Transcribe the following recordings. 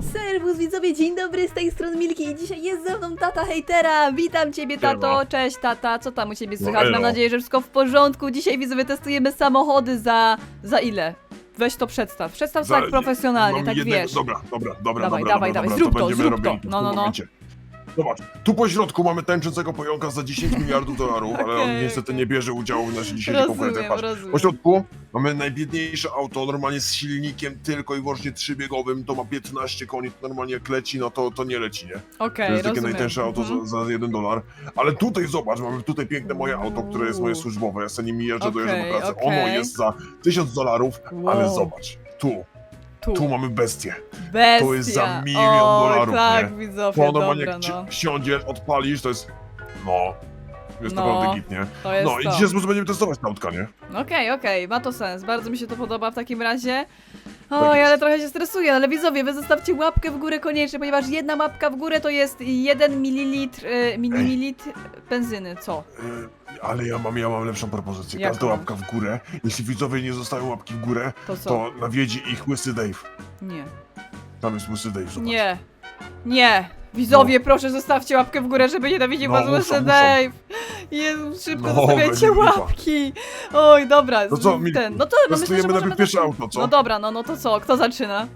Serwus widzowie, dzień dobry, z tej strony Milki i dzisiaj jest ze mną tata hejtera. Witam ciebie tato, Siema. cześć tata, co tam u ciebie No słychać? Mam elo. nadzieję, że wszystko w porządku. Dzisiaj widzowie testujemy samochody za... za ile? Weź to przedstaw, przedstaw to tak profesjonalnie, mam tak jednego- wiesz. Dobra, dobra, dobra, Dawaj, dobra, dawaj, dobra, dawaj, dobra, zrób to, będziemy zrób to. w No, tym no, no. momencie. Zobacz, tu po środku mamy tańczącego pająka za 10 miliardów dolarów, ale on Okej, niestety nie bierze udziału w naszej dzisiejszej konkurencji. Rozumiem, Patrz, rozumiem. po środku mamy najbiedniejsze auto, normalnie z silnikiem tylko i wyłącznie trzybiegowym, to ma 15 koni, to normalnie jak leci, no to, to nie leci, nie? Okej, To jest takie rozumiem. najtańsze auto Mhm. za, za 1 dolar. Ale tutaj zobacz, mamy tutaj piękne moje auto, które jest moje Uuu. służbowe. Ja sobie nim jeżdżę, dojeżdżam Okej, do okej. Ono jest za 1000 dolarów, ale Wow. zobacz, tu, Tu, tu mamy bestię. bestia. to jest za milion o, dolarów, tak, nie? widzowie, dobra, jak no. wsiądziesz, odpalisz, to jest... No... Jest No, naprawdę git, nie? To jest No i to. dzisiaj sposób będziemy testować te autka, nie? Okej, okej, ma to sens. Bardzo mi się to podoba w takim razie. Tak Oj, jest. ale trochę się stresuję, ale widzowie, wy zostawcie łapkę w górę koniecznie, ponieważ jedna łapka w górę to jest 1 mililitr, y, mililitr benzyny, co? Yy, ale ja mam, ja mam lepszą propozycję. Jaką? Każda łapka w górę. Jeśli widzowie nie zostawią łapki w górę, To co? to nawiedzi ich Łysy Dave. Nie. Tam jest Łysy Dave, zobacz. Nie. Nie. Widzowie, proszę zostawcie łapkę w górę, żeby nie dowiedzieć No, was muszą. Dave. Jezu, szybko No, zostawiajcie będzie lipa. łapki. Oj, dobra. To co, z- mi- ten. No to no myślę, że Testujemy możemy najpierw pierwsze zacząć. auto, co? No dobra, no, no to co? Kto zaczyna?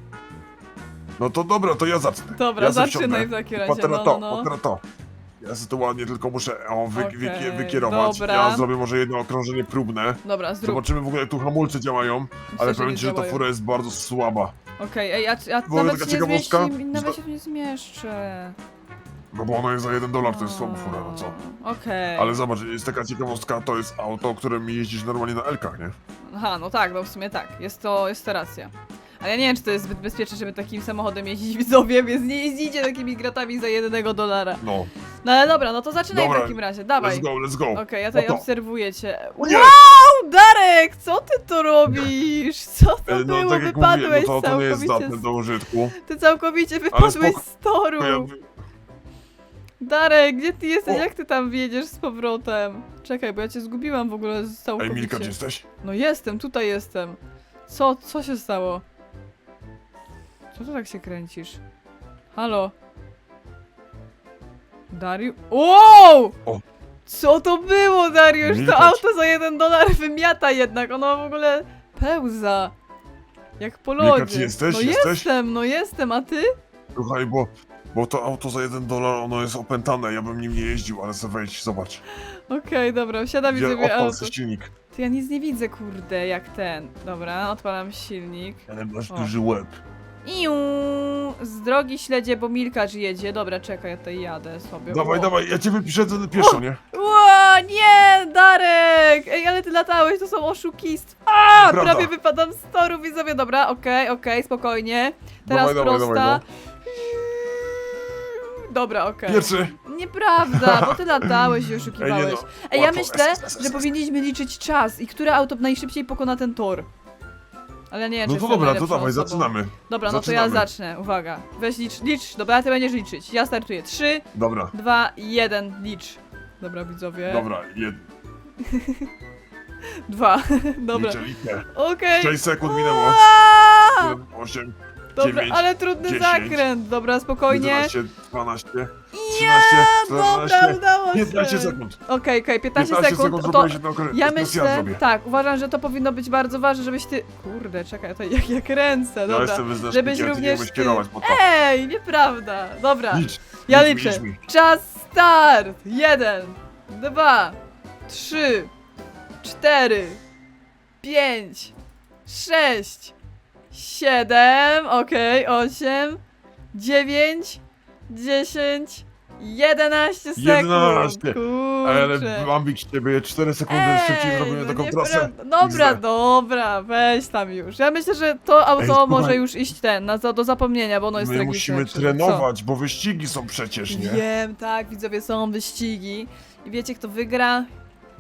No to dobra, to ja zacznę. Dobra, ja zaczynaj wsiądę. w takim razie, no, to, no, no. to. Ja sobie to ładnie tylko muszę o, wy, Okej, wyki- wykierować. dobra. Ja zrobię może jedno okrążenie próbne. Dobra, zrób. Zobaczymy w ogóle jak tu hamulce działają. Ale że powiem nie ci, że ta działają. fura jest bardzo słaba. Okej, ej, ja, ja Była nawet taka się nie zmieści, ciekawostka, nawet że- się nie zmieszczę. No bo ona jest za 1 dolar, to jest słaba fura, no co? Okej. Ale zobacz, jest taka ciekawostka, to jest auto, którym jeździsz normalnie na Elkach, nie? Aha, no tak, no w sumie tak, jest to, jest to racja. Ale ja nie wiem, czy to jest zbyt bezpieczne, żeby takim samochodem jeździć widzowie, więc nie jeździcie takimi gratami za jednego dolara. No. No ale dobra, no to zaczynaj Dobra, w takim razie, dawaj. Let's go, let's go. Okej, ja tutaj Oto. obserwuję cię. O nie! Wow, Darek, co ty tu robisz? Co to E, było? No tak jak Wypadłeś mówiłem, no to, nie jest całkowicie. zdatne z- do użytku. Ty całkowicie wypadłeś spoko- z toru. To ja... Darek, gdzie ty jesteś? O. Jak ty tam wjedziesz z powrotem? Czekaj, bo ja cię zgubiłam w ogóle z Ej, całkowicie. Milka, gdzie jesteś? No jestem, tutaj jestem. Co, co się stało? Co tu tak się kręcisz? Halo? Dariusz? Wow! O. Co to było, Dariusz? To auto za jeden dolar wymiata jednak, ono w ogóle pełza. Jak po Milka, lodzie. czy jesteś? No Jesteś? jestem, no jestem, a ty? Słuchaj, bo, bo to auto za 1 dolar, ono jest opętane, ja bym nim nie jeździł, ale sobie wejdź, zobacz. Okej, dobra, wsiadam i odpal auto. se silnik. To ja nic nie widzę, kurde, jak ten. Dobra, odpalam silnik. Ale masz O. duży łeb. Iu, z drogi śledzie, bo Milkacz jedzie. Dobra, czekaj, ja tutaj jadę sobie. Dawaj, o. dawaj, ja cię wyprzedzę pieszo, nie? Ło, nie, Darek! Ej, ale ty latałeś, to są oszukistwa. A, Prawda. prawie wypadam z toru, widzowie. Dobra, okej, okej, spokojnie. Teraz Dawaj, dawaj, prosta. dawaj, Dobra, okej. Pierwszy! Nieprawda, bo ty latałeś i oszukiwałeś. Nie no, Ej, ja łatwo. myślę, Es, es, es, że es. powinniśmy liczyć czas i które auto najszybciej pokona ten tor. Ale nie, No to jestem dobra, to najlepszą dawaj, osobą. zaczynamy. Dobra, no to ja Zaczynamy. zacznę. Uwaga. Weź licz, licz. Dobra, ty będziesz liczyć. Ja startuję. 3, Dobra, 2, 1, licz. Dobra, widzowie. dobra, jed... 2. Dobra. liczę, liczę. Okej. 6 sekund minęło. Aaa! 8, Dobra, 9, ale trudny 10, zakręt. Dobra, spokojnie. 11, 12, 13, Ja, 14, dobra, udało się. 15 sekund. Okej, okej, 15, 15 sekund. sekund to zrobiłeś jedną krę- ja myślę, zrobię. tak, uważam, że to powinno być bardzo ważne, żebyś ty... Kurde, czekaj, to jak ja kręcę, Ja dobra. jestem wyznacznikiem, żebyś ty nie również umiesz ty- kierować, bo to... Ej, nieprawda. Dobra, Licz, ja mi, liczę. mi. Czas start! Jeden, dwa, trzy, cztery, pięć, sześć, siedem, okej, osiem, dziewięć, dziesięć, jedenaście sekund. 11. Ale Kurczę. mam bić ciebie 4 sekundy szybciej zrobimy no taką nieprawda. trasę. Dobra, XD. dobra, weź tam już. Ja myślę, że to auto słuchaj. może już iść ten, na, do zapomnienia, bo ono jest My tragiczne. musimy trenować, bo wyścigi są przecież, nie? Wiem, tak, widzowie, są wyścigi. I wiecie, kto wygra?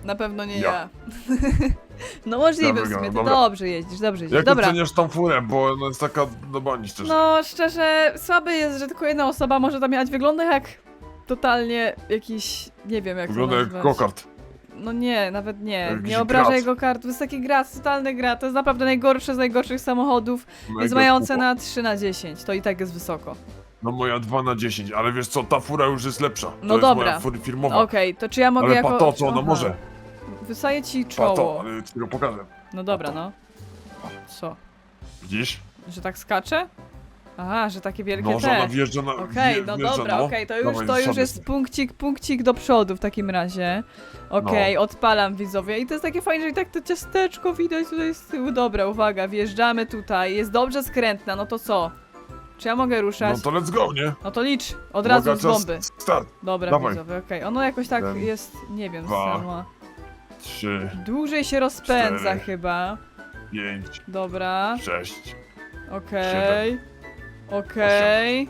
Na pewno nie ja. Ja. no możliwe Ja w wygram, sumie, ty dobra. dobrze jeździsz, dobrze jeździsz. Jak Dobra. oceniasz tą furę, bo ona jest taka do bani szczerze. No, szczerze, słabe jest, że tylko jedna osoba może tam jechać. Wygląda jak totalnie jakiś, nie wiem jak Wygląda to jak nazwać. kokard. no nie, nawet nie. Jakiś Nie obrażaj grat. jego kart. To jest taki grat, totalny grat. To jest naprawdę najgorszy z najgorszych samochodów. Mega Jest moja kupa. ocena 3 na 10. To i tak jest wysoko. No moja 2 na 10, ale wiesz co, ta fura już jest lepsza. No to jest dobra. moja fur- firmowa. Okej, to czy ja mogę ale jako... pa to, co ona Aha. może. Wysaję ci czoło. to, ale ci to pokażę. No dobra, no. Co? Widzisz? Że tak skacze? Aha, że takie wielkie No, że te. ona wjeżdża na... Okej, wje- no wjeżdża, dobra, no. okej, to już, Dawaj, to już jest punkcik, punkcik do przodu w takim razie. Okej, No. odpalam widzowie i to jest takie fajne, że i tak to ciasteczko widać tutaj z tyłu. Dobra, uwaga, wjeżdżamy tutaj, jest dobrze skrętna, no to co? Czy ja mogę ruszać? No to let's go, nie? No to licz, od razu Uwaga, z czas, bomby. Start. Dobra, dawaj. widzowie, okej. Ono jakoś tak Jeden, jest, nie wiem, dwa, sama. Trzy, Dłużej się rozpędza cztery, chyba. pięć, Dobra, sześć, okej. Okej.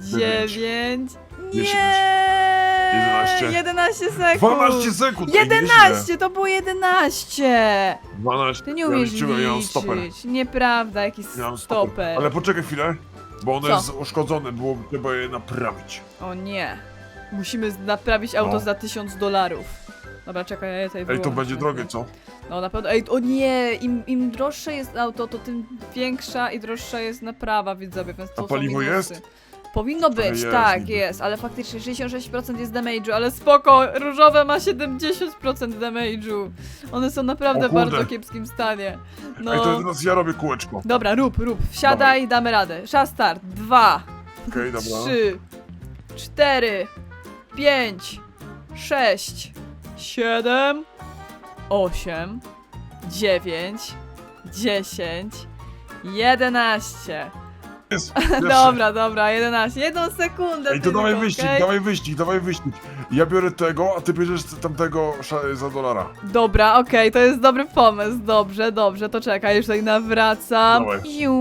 dziewięć, dziesięć, Nie! jedenaście, 11 sekund! 12 sekund! ej, nieźle. 11! To było 11! 12. Ty nie ja umiesz liczyłem, ja mam stoper. liczyć. Nieprawda, jakiś Ja mam stoper. stoper. Ale poczekaj chwilę, bo ono Co? jest uszkodzone, było trzeba je naprawić. O nie. Musimy z- naprawić auto No. za 1000 dolarów. Dobra, czekaj, ja je tutaj Ej, to wyłączę. będzie drogie, co? No na pewno. Ej, o nie! Im, Im droższe jest auto, to tym większa i droższa jest naprawa, widzowie, więc to A są paliwo minusy. jest? Powinno być, jest tak, niby. jest, ale faktycznie 66% jest damage'u, ale spoko, różowe ma 70% damage'u. One są naprawdę O kurde. w bardzo kiepskim stanie. No. Ej, to teraz ja robię kółeczko. Dobra, rób, rób, wsiadaj, damy radę. Czas start. Dwa, Okej, dobra. trzy, cztery, pięć, sześć, siedem, osiem, dziewięć, dziesięć, jedenaście. Jest, pierwszy. Dobra, dobra, 11. Jedną sekundę. Ej, to tylko, dawaj wyścig, okej? dawaj wyścig, dawaj wyścig. Ja biorę tego, a ty bierzesz tamtego sza- za dolara. Dobra, okej, to jest dobry pomysł. Dobrze, dobrze, to czekaj, już tutaj nawracam. Dawaj. Iu,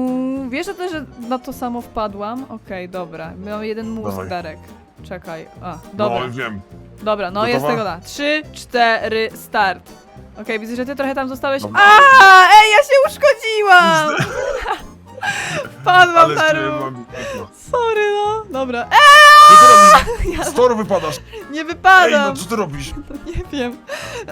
Wiesz, że też że na to samo wpadłam? Okej, dobra. Mamy jeden mózg, Dawaj. Darek. Czekaj. A, dobra. No, wiem. Dobra, no jest Gotowa? tego da. Trzy, cztery, start. Okej, widzę, że ty trochę tam zostałeś. Dobra. A, ej, ja się uszkodziłam! Wpadłam Ale na róg. mam... Sorry, no. Dobra. Co ty robisz? Z toru wypadasz. nie Ej, wypadam. no co ty robisz? No nie wiem.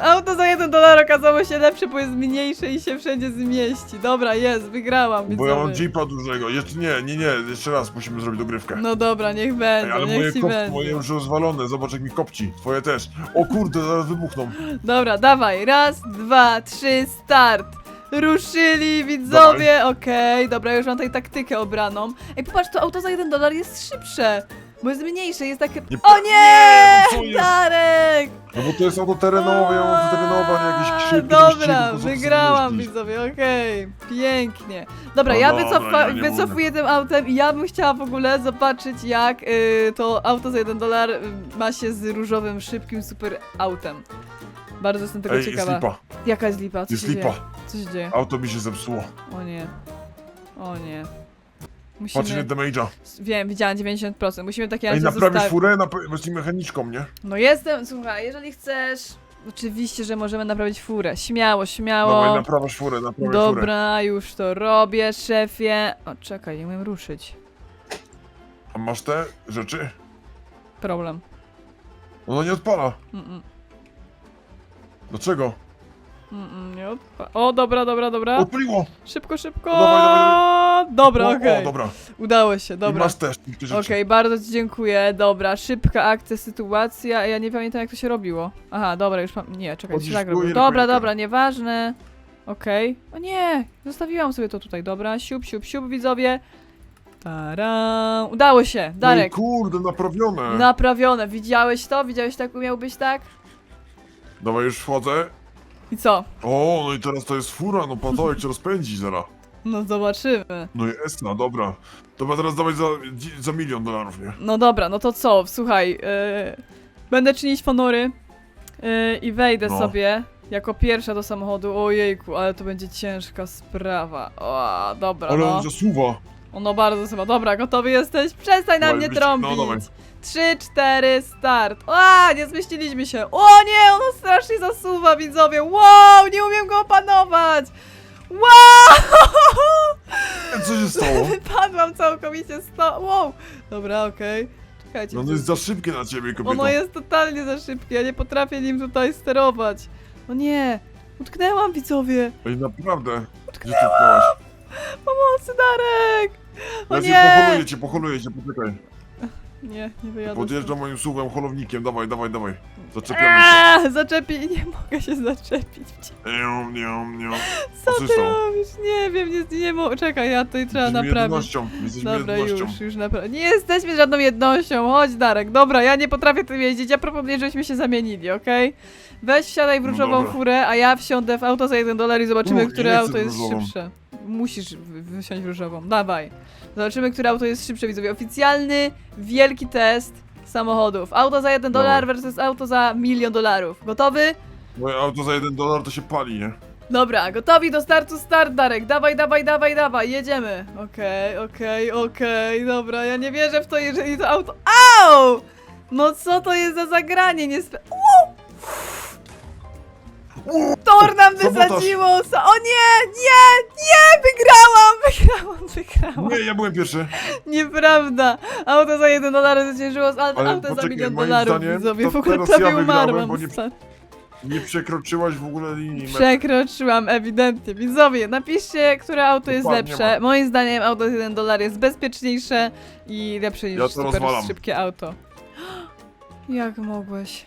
Auto za jeden dolar okazało się lepsze, bo jest mniejsze i się wszędzie zmieści. Dobra, jest, wygrałam. Bo ja mam widzowie. jeepa dużego. Jeszcze nie, nie, nie, jeszcze raz musimy zrobić dogrywkę. No dobra, niech Ej, będzie, ale niech moje, ci kop, będzie. moje już rozwalone, zobacz jak mi kopci. Twoje też. O kurde, zaraz wybuchną. Dobra, dawaj, raz, dwa, trzy, start. Ruszyli widzowie, okej, dobra, już mam tutaj taktykę obraną. Ej, popatrz, to auto za jeden dolar jest szybsze, bo jest mniejsze, jest takie... Nie- O nie! No co jest? Darek! No bo to jest auto terenowe, ja mam terenowe, a nie jakieś szybkie Dobra, co ty wygrałam myślisz? widzowie, okej, pięknie. Dobra, No ja, dobra, wycofa ja nie wycofuję tym autem i ja bym chciała w ogóle zobaczyć jak y, to auto za jeden dolar y, ma się z różowym, szybkim super autem. Bardzo jestem tego Ej, jest ciekawa. lipa, Jaka jest lipa? Co jest się lipa. dzieje? Co się dzieje? Auto mi się zepsuło. O nie. O nie. Patrz ile Musimy... damage'a. Wiem, widziałam 90%. Musimy takie Ej, razie naprawisz zostawić. furę, nap- bo jesteś mechaniczką, nie? No jestem, słuchaj, jeżeli chcesz... Oczywiście, że możemy naprawić furę. Śmiało, śmiało. Dawaj, naprawiasz furę, naprawiasz furę. Dobra, już to robię, szefie. O, czekaj, nie umiem ruszyć. A masz te rzeczy? Problem. Ona nie odpala. Mm-mm, Dlaczego? mm-mm, nie odpa- O, dobra, dobra, dobra. Odpaliło! Szybko, szybko. Dawaj, Dobra, o, okej. o, dobra. Udało się, I dobra. masz też te rzeczy. Okej, bardzo ci dziękuję. Dobra, szybka akcja, sytuacja. Ja nie pamiętam jak to się robiło. Aha, dobra, już mam. Nie, czekaj, i robiło. Dobra, dobra, nieważne. Okej. O nie! Zostawiłam sobie to tutaj, dobra. Siup, siup, siup, widzowie. Tara. Udało się, Darek. No i kurde, naprawione. Naprawione. Widziałeś to? Widziałeś tak umiał być tak? Dawaj, już wchodzę. I co? O, no i teraz to jest fura, no pato, jak cię rozpędzi zaraz. No zobaczymy. No i Esna, dobra. Dobra, teraz dawaj za, dzi- za milion dolarów, nie? No dobra, no to co? Słuchaj, yy, będę czynić ponury yy, i wejdę No. sobie jako pierwsza do samochodu. Ojejku, ale to będzie ciężka sprawa. O, dobra, Ale no. on zasuwa. Ono bardzo chyba. Dobra, gotowy jesteś? Przestań na Dawaj, mnie trąbić. no dawaj. Trzy, cztery, start. A, nie zmieściliśmy się. O nie, ono strasznie zasuwa, widzowie. Wow, nie umiem go opanować. Wow! Co się stało? Wypadłam całkowicie sto... Wow! Dobra, okej. Czekajcie. No to jest za szybkie na ciebie, kobieto. Ono jest totalnie za szybkie, ja nie potrafię nim tutaj sterować. O nie, utknęłam widzowie. Ej, naprawdę. Gdzie ty wpałaś? Pomocy, Darek! O Ja cię nie! poholuję cię, poholuję cię, poczekaj. Nie, nie wyjadę. Podjeżdżam moim suwem, holownikiem, dawaj, dawaj, dawaj. Zaczepiamy się. Aaaa, zaczepi, nie mogę się zaczepić. Nią, nią, nią. Co ty robisz? Nie wiem, nie, nie mogę. Czekaj, ja tutaj trzeba Jesteśmy naprawić. jednością, jesteśmy Dobra, jednością. już, już naprawdę. Nie jesteśmy żadną jednością. Chodź, Darek. Dobra, ja nie potrafię tym jeździć. Ja proponuję, żebyśmy się zamienili, okej? Weź wsiadaj w No różową dobra. furę, a ja wsiądę w auto za jeden dolar i zobaczymy, U, które auto jest różową. szybsze. Musisz wy- wysiąść w różową. Dawaj. Zobaczymy, które auto jest szybsze, widzowie. Oficjalny, wielki test samochodów. Auto za jeden dolar versus auto za milion dolarów. Gotowy? Moje auto za jeden dolar to się pali, nie? Dobra, gotowi do startu, start Darek, dawaj, dawaj, dawaj, dawaj, jedziemy. Okej, okej, okej, dobra, ja nie wierzę w to, jeżeli to auto... Au! No co to jest za zagranie, nie spe... Tor nam Sabotaż. wysadziło, sa... o nie, nie, nie, wygrałam, wygrałam, wygrałam. Nie, ja byłem pierwszy. Nieprawda, auto za jeden dolar zwyciężyło z Ale autem za poczekaj, milion moim dolarów, zdaniem widzowie, to w ogóle teraz prawie ja umarłam. nie- stary. Nie przekroczyłaś w ogóle linii. Przekroczyłam, ewidentnie. Widzowie, napiszcie, które auto jest Dokładnie lepsze. Moim zdaniem auto za 1 dolar jest bezpieczniejsze i lepsze niż Ja to super rozwalam. szybkie auto. Jak mogłeś?